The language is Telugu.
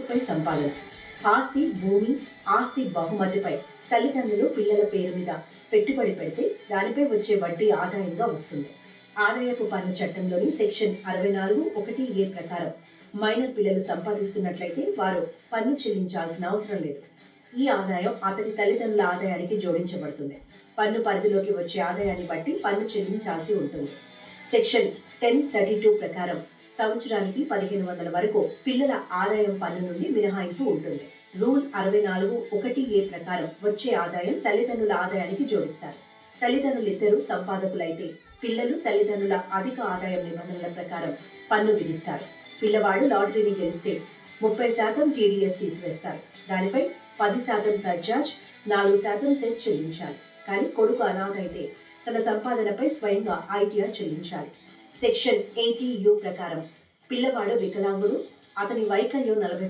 ఆస్తిపై సంపాదన ఆస్తి భూమి ఆస్తి బహుమతిపై తల్లిదండ్రులు పిల్లల పేరు మీద పెట్టుబడి పెడితే దానిపై వచ్చే వడ్డీ ఆదాయంగా వస్తుంది. ఆదాయపు పన్ను చట్టంలోని సెక్షన్ అరవై నాలుగు ఒకటి ఏ ప్రకారం మైనర్ పిల్లలు సంపాదిస్తున్నట్లయితే వారు పన్ను చెల్లించాల్సిన అవసరం లేదు. ఈ ఆదాయం అతని తల్లిదండ్రుల ఆదాయానికి జోడించబడుతుంది. పన్ను పరిధిలోకి వచ్చే ఆదాయాన్ని బట్టి పన్ను చెల్లించాల్సి ఉంటుంది. సెక్షన్ టెన్ థర్టీ టూ ప్రకారం సంవత్సరానికి పదిహేను వందల వరకు పిల్లల ఆదాయం పన్ను నుండి మినహాయింపు ఉంటుంది. రూల్ అరవై నాలుగు ఒకటి ఏ ప్రకారం వచ్చే ఆదాయం తల్లిదండ్రుల ఆదాయానికి జోడిస్తారు. తల్లిదండ్రులిద్దరూ సంపాదకులైతే పిల్లలు తల్లిదండ్రుల అధిక ఆదాయం నిబంధనల ప్రకారం పన్ను విధిస్తారు. పిల్లవాడు లాటరీని గెలిస్తే ముప్పై శాతం టీడీఎస్ తీసివేస్తారు. దానిపై పది శాతం సర్చార్జ్ నాలుగు శాతం సెస్ చెల్లించాలి. కానీ కొడుకు అనాథ అయితే తన సంపాదనపై స్వయంగా ఐటీఆర్ చెల్లించాలి. సెక్షన్ ఎయిటీ యూ ప్రకారం. పిల్లవాడు వికలాంగుడు అతని వైకల్యం నలభై